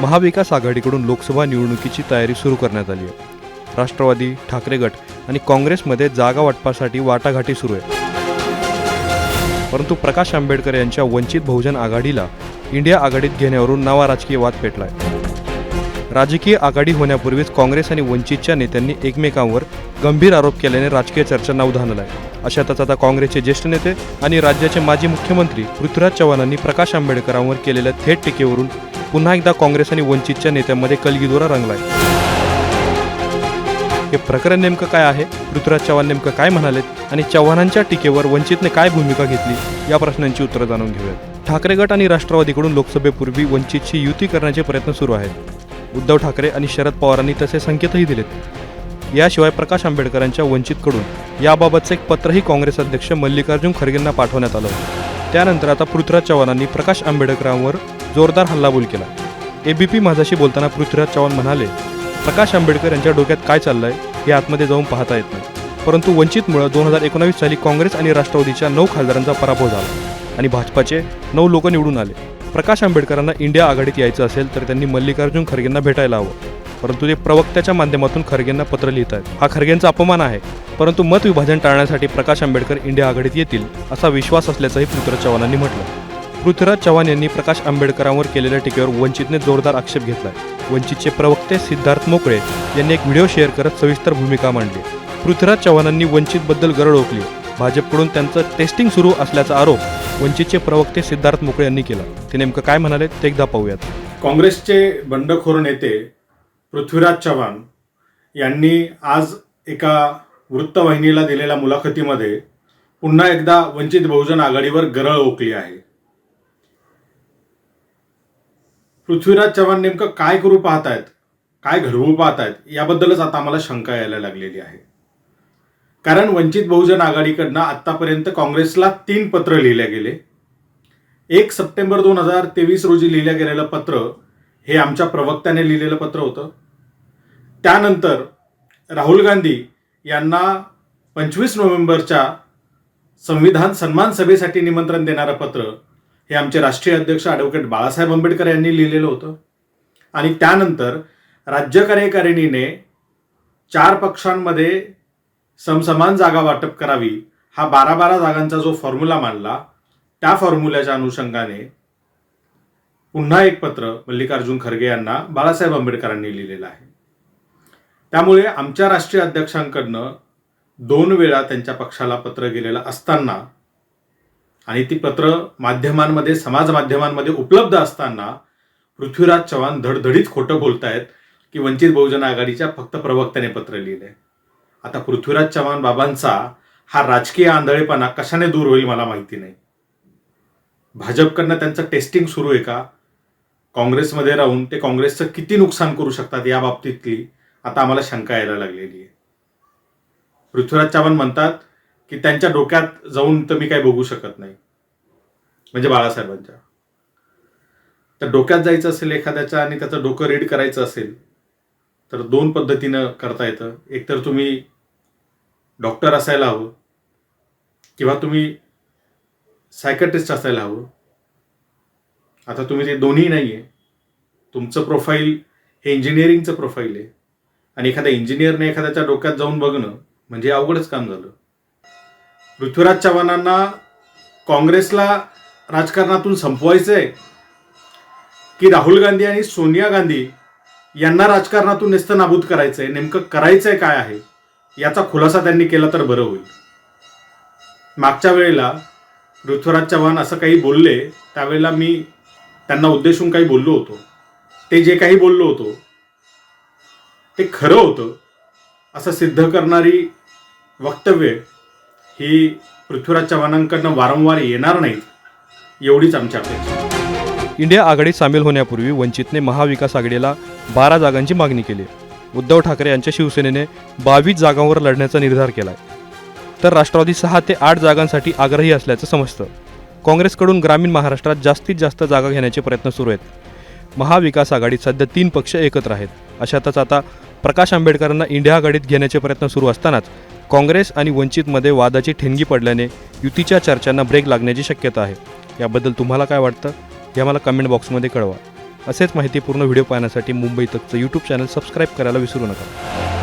महाविकास आघाडीकडून लोकसभा निवडणुकीची तयारी सुरू करण्यात आली आहे. राष्ट्रवादी ठाकरे गट आणि काँग्रेसमध्ये जागा वाटपासाठी वाटाघाटी सुरू आहे परंतु प्रकाश आंबेडकर यांच्या वंचित बहुजन आघाडीला इंडिया आघाडीत घेण्यावरून नवा राजकीय वाद पेटला आहे राजकीय आघाडी होण्यापूर्वीच काँग्रेस आणि वंचितच्या नेत्यांनी एकमेकांवर गंभीर आरोप केल्याने राजकीय चर्चा नावधानला आहे अशा अशातच आता काँग्रेसचे ज्येष्ठ नेते आणि राज्याचे माजी मुख्यमंत्री पृथ्वीराज चव्हाणांनी प्रकाश आंबेडकरांवर केलेल्या थेट टीकेवरून पुन्हा एकदा काँग्रेस आणि वंचितच्या नेत्यांमध्ये कलगीदोरा रंगलाय. हे प्रकरण नेमकं काय आहे? पृथ्वीराज चव्हाण नेमकं काय म्हणालेत? आणि चव्हाणांच्या टीकेवर वंचितने काय भूमिका घेतली? या प्रश्नांची उत्तरं जाणून घेऊयात. ठाकरे गट आणि राष्ट्रवादीकडून लोकसभेपूर्वी वंचितची युती करण्याचे प्रयत्न सुरू आहेत. उद्धव ठाकरे आणि शरद पवारांनी तसे संकेतही दिलेत. याशिवाय प्रकाश आंबेडकरांच्या वंचितकडून याबाबतचं एक पत्रही काँग्रेस अध्यक्ष मल्लिकार्जुन खरगेंना पाठवण्यात आलं त्यानंतर आता पृथ्वीराज चव्हाणांनी प्रकाश आंबेडकरांवर जोरदार हल्लाबोल केला. एबीपी माझाशी बोलताना पृथ्वीराज चव्हाण म्हणाले प्रकाश आंबेडकर यांच्या डोक्यात काय चाललंय हे आतमध्ये जाऊन पाहता येत नाही. परंतु वंचितमुळं दोन हजार एकोणावीस साली काँग्रेस आणि राष्ट्रवादीच्या नऊ खासदारांचा पराभव झाला आणि भाजपाचे नऊ लोक निवडून आले. प्रकाश आंबेडकरांना इंडिया आघाडीत यायचं असेल तर त्यांनी मल्लिकार्जुन खरगेंना भेटायला हवं. परंतु ते प्रवक्त्याच्या माध्यमातून खरगेंना पत्र लिहित आहेत हा खरगेंचा अपमान आहे. परंतु मत विभाजन टाळण्यासाठी प्रकाश आंबेडकर इंडिया आघाडीत येतील असा विश्वास असल्याचंही पृथ्वीराज चव्हाणांनी म्हटलं. पृथ्वीराज चव्हाण यांनी प्रकाश आंबेडकरांवर केलेल्या टीकेवर वंचितने जोरदार आक्षेप घेतला. वंचितचे प्रवक्ते सिद्धार्थ मोकळे यांनी एक व्हिडिओ शेअर करत सविस्तर भूमिका मांडली. पृथ्वीराज चव्हाणांनी वंचितबद्दल गरड ओकली. भाजपकडून त्यांचं टेस्टिंग सुरू असल्याचा आरोप वंचितचे प्रवक्ते सिद्धार्थ मोकळे यांनी केला. ते नेमकं काय म्हणाले ते एकदा पाहूयात. काँग्रेसचे बंडखोर नेते पृथ्वीराज चव्हाण यांनी आज एका वृत्तवाहिनीला दिलेल्या मुलाखतीमध्ये पुन्हा एकदा वंचित बहुजन आघाडीवर गरळ ओकली आहे. पृथ्वीराज चव्हाण नेमकं काय करू पाहतायत? काय घडवू पाहतायत? याबद्दलच आता आम्हाला शंका यायला लागलेली आहे. कारण वंचित बहुजन आघाडीकडनं आत्तापर्यंत काँग्रेसला तीन पत्र लिहिले गेले. एक सप्टेंबर दोन हजार तेवीस रोजी लिहिलं गेलेलं पत्र हे आमच्या प्रवक्त्याने लिहिलेलं पत्र होतं. त्यानंतर राहुल गांधी यांना पंचवीस नोव्हेंबरच्या संविधान सन्मान सभेसाठी निमंत्रण देणारं पत्र हे आमचे राष्ट्रीय अध्यक्ष ॲडव्होकेट बाळासाहेब आंबेडकर यांनी लिहिलेलं होतं. आणि त्यानंतर राज्य कार्यकारिणीने चार पक्षांमध्ये समसमान जागा वाटप करावी हा बारा बारा जागांचा जो फॉर्म्युला मांडला त्या फॉर्म्युल्याच्या अनुषंगाने पुन्हा एक पत्र मल्लिकार्जुन खरगे यांना बाळासाहेब आंबेडकरांनी लिहिलेलं आहे. त्यामुळे आमच्या राष्ट्रीय अध्यक्षांकडनं दोन वेळा त्यांच्या पक्षाला पत्र गेलेलं असताना आणि ती पत्र माध्यमांमध्ये समाज माध्यमांमध्ये उपलब्ध असताना पृथ्वीराज चव्हाण धडधडीत खोटं बोलतायत की वंचित बहुजन आघाडीच्या फक्त प्रवक्त्याने पत्र लिहिले. आता पृथ्वीराज चव्हाण बाबांचा हा राजकीय आंधळेपणा कशाने दूर होईल मला माहिती नाही. भाजपकडनं त्यांचं टेस्टिंग सुरू आहे का? काँग्रेसमध्ये राहून ते काँग्रेसचं किती नुकसान करू शकतात या बाबतीतली आता आम्हाला शंका यायला लागलेली आहे. पृथ्वीराज चव्हाण म्हणतात की त्यांच्या डोक्यात जाऊन तर मी काही बघू शकत नाही. म्हणजे बाळासाहेबांच्या. तर डोक्यात जायचं असेल एखाद्याच्या आणि त्याचं डोकं रीड करायचं असेल तर दोन पद्धतीनं करता येतं. एकतर तुम्ही डॉक्टर असायला हवं किंवा तुम्ही सायकट्रिस्ट असायला हवं. आता तुम्ही ते दोन्ही नाही आहे तुमचं प्रोफाईल हे इंजिनिअरिंगचं प्रोफाईल आहे. आणि एखाद्या इंजिनियरने एखाद्याच्या डोक्यात जाऊन बघणं म्हणजे अवघडच काम झालं. पृथ्वीराज चव्हाणांना काँग्रेसला राजकारणातून संपवायचं आहे की राहुल गांधी आणि सोनिया गांधी यांना राजकारणातून नेस्तनाबूत करायचं आहे नेमकं करायचं आहे काय आहे याचा खुलासा त्यांनी केला तर बरं होईल. मागच्या वेळेला पृथ्वीराज चव्हाण असं काही बोलले त्यावेळेला मी त्यांना उद्देशून काही बोललो होतो. ते जे काही बोललो होतो ते खरं होतं असं सिद्ध करणारी वक्तव्य ही पृथ्वीराज चव्हाणांकडनं वारंवार येणार नाहीत एवढीच आमची अपेक्षा. इंडिया आघाडीत सामील होण्यापूर्वी वंचितने महाविकास आघाडीला बारा जागांची मागणी केली. उद्धव ठाकरे यांच्या शिवसेनेने बावीस जागांवर लढण्याचा निर्धार केलाय. तर राष्ट्रवादी सहा ते आठ जागांसाठी आग्रही असल्याचं समजतं. काँग्रेसकडून ग्रामीण महाराष्ट्रात जास्तीत जास्त जागा घेण्याचे प्रयत्न सुरू आहेत. महाविकास आघाडीत सध्या तीन पक्ष एकत्र आहेत. अशातच आता प्रकाश आंबेडकरांना इंडिया आघाडीत घेण्याचे प्रयत्न सुरू असतानाच काँग्रेस आणि वंचितमध्ये वादाची ठिणगी पडल्याने युतीच्या चर्चांना ब्रेक लागण्याची शक्यता आहे. याबद्दल तुम्हाला काय वाटतं? हे आम्हाला कमेंट बॉक्समध्ये कळवा. असेच माहितीपूर्ण व्हिडिओ पाहण्यासाठी मुंबई तकचं यूट्यूब चॅनल सबस्क्राईब करायला विसरू नका.